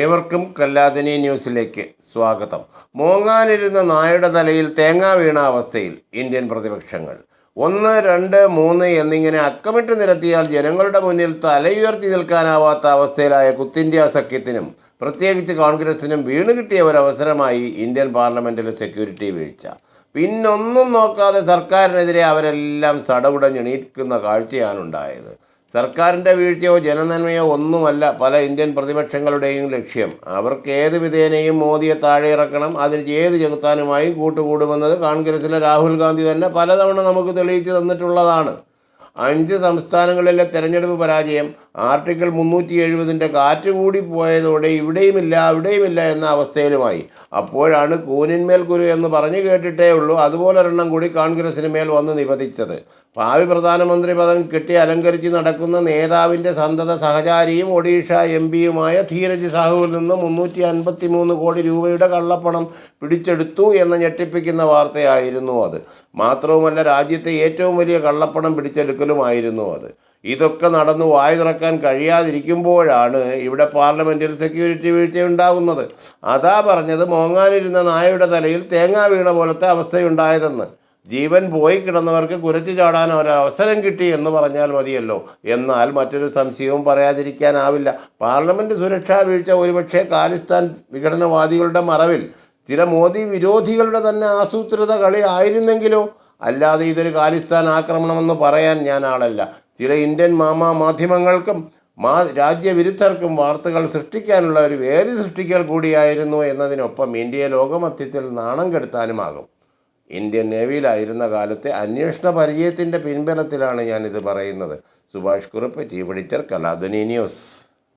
ഏവർക്കും കല്ലാതിനി ന്യൂസിലേക്ക് സ്വാഗതം. മോങ്ങാനിരുന്ന നായുടെ തലയിൽ തേങ്ങ വീണ അവസ്ഥയിൽ ഇന്ത്യൻ പ്രതിപക്ഷങ്ങൾ. ഒന്ന് രണ്ട് മൂന്ന് എന്നിങ്ങനെ അക്കമിട്ട് നിരത്തിയാൽ ജനങ്ങളുടെ മുന്നിൽ തലയുയർത്തി നിൽക്കാനാവാത്ത അവസ്ഥയിലായ കുത്തിന്ത്യ സഖ്യത്തിനും പ്രത്യേകിച്ച് കോൺഗ്രസിനും വീണ് കിട്ടിയ ഒരവസരമായി ഇന്ത്യൻ പാർലമെന്റിലെ സെക്യൂരിറ്റി വീഴ്ച. പിന്നൊന്നും നോക്കാതെ സർക്കാരിനെതിരെ അവരെല്ലാം സടകുടഞ്ഞെണീക്കുന്ന കാഴ്ചയാണുണ്ടായത്. സർക്കാരിന്റെ വീഴ്ചയോ ജനനന്മയോ ഒന്നുമല്ല പല ഇന്ത്യൻ പ്രതിപക്ഷങ്ങളുടെയും ലക്ഷ്യം. അവർക്ക് ഏത് വിധേനയും മോദിയെ താഴെ ഇറക്കണം അതിന് ഏത് ചെകുത്താനുമായും കൂട്ടുകൂടുമെന്നത് കോൺഗ്രസിലെ രാഹുൽ ഗാന്ധി തന്നെ പലതവണ നമുക്ക് തെളിയിച്ചു തന്നിട്ടുള്ളതാണ്. അഞ്ച് സംസ്ഥാനങ്ങളിലെ തെരഞ്ഞെടുപ്പ് പരാജയം ആർട്ടിക്കിൾ മുന്നൂറ്റി എഴുപതിന്റെ കാറ്റ് കൂടി പോയതോടെ ഇവിടെയുമില്ല അവിടെയുമില്ല എന്ന അവസ്ഥയിലുമായി. അപ്പോഴാണ് കൂനിന്മേൽ കുരു എന്ന് പറഞ്ഞു കേട്ടിട്ടേ ഉള്ളൂ. അതുപോലൊരെണ്ണം കൂടി കോൺഗ്രസിന് മേൽ വന്ന് നിപതിച്ചത്. ഭാവി പ്രധാനമന്ത്രി പദം കിട്ടി അലങ്കരിച്ച് നടക്കുന്ന നേതാവിന്റെ സന്തത സഹചാരിയും ഒഡീഷ എം പിയുമായ ധീരജ് സാഹുവിൽ നിന്ന് മുന്നൂറ്റി അൻപത്തി മൂന്ന് കോടി രൂപയുടെ കള്ളപ്പണം പിടിച്ചെടുത്തു എന്ന് ഞെട്ടിപ്പിക്കുന്ന വാർത്തയായിരുന്നു അത്. മാത്രവുമല്ല രാജ്യത്തെ ഏറ്റവും വലിയ കള്ളപ്പണം പിടിച്ചെടുക്കലുമായിരുന്നു അത്. ഇതൊക്കെ നടന്നു വായു തുറക്കാൻ കഴിയാതിരിക്കുമ്പോഴാണ് ഇവിടെ പാർലമെന്റിൽ സെക്യൂരിറ്റി വീഴ്ച ഉണ്ടാകുന്നത് അതാ പറഞ്ഞത് മോങ്ങാനിരുന്ന നായയുടെ തലയിൽ തേങ്ങ വീണ പോലത്തെ അവസ്ഥയുണ്ടായതെന്ന്. ജീവൻ പോയി കിടന്നവർക്ക് കുരച്ചു ചാടാൻ ഒരവസരം കിട്ടി എന്ന് പറഞ്ഞാൽ മതിയല്ലോ. എന്നാൽ മറ്റൊരു സംശയവും പറയാതിരിക്കാനാവില്ല. പാർലമെന്റ് സുരക്ഷാ വീഴ്ച ഒരുപക്ഷെ കാലിസ്ഥാൻ വിഘടനവാദികളുടെ മറവിൽ ചില മോദി വിരോധികളുടെ തന്നെ ആസൂത്രിത കളി ആയിരുന്നെങ്കിലോ? അല്ലാതെ ഇതൊരു ഖാലിസ്ഥാൻ ആക്രമണമെന്ന് പറയാൻ ഞാൻ ആളല്ല. ചില ഇന്ത്യൻ മാമാ മാധ്യമങ്ങൾക്കും മാ രാജ്യവിരുദ്ധർക്കും വാർത്തകൾ സൃഷ്ടിക്കാനുള്ള ഒരു വേദി സൃഷ്ടിക്കൽ കൂടിയായിരുന്നു എന്നതിനൊപ്പം ഇന്ത്യയെ ലോകമധ്യത്തിൽ നാണം കെടുത്താനുമാകും. ഇന്ത്യൻ നേവിയിലായിരുന്ന കാലത്തെ അന്വേഷണ പരിചയത്തിന്റെ പിൻബലത്തിലാണ് ഞാനിത് പറയുന്നത്. Subhash Kurup chief editor Kaladhani news.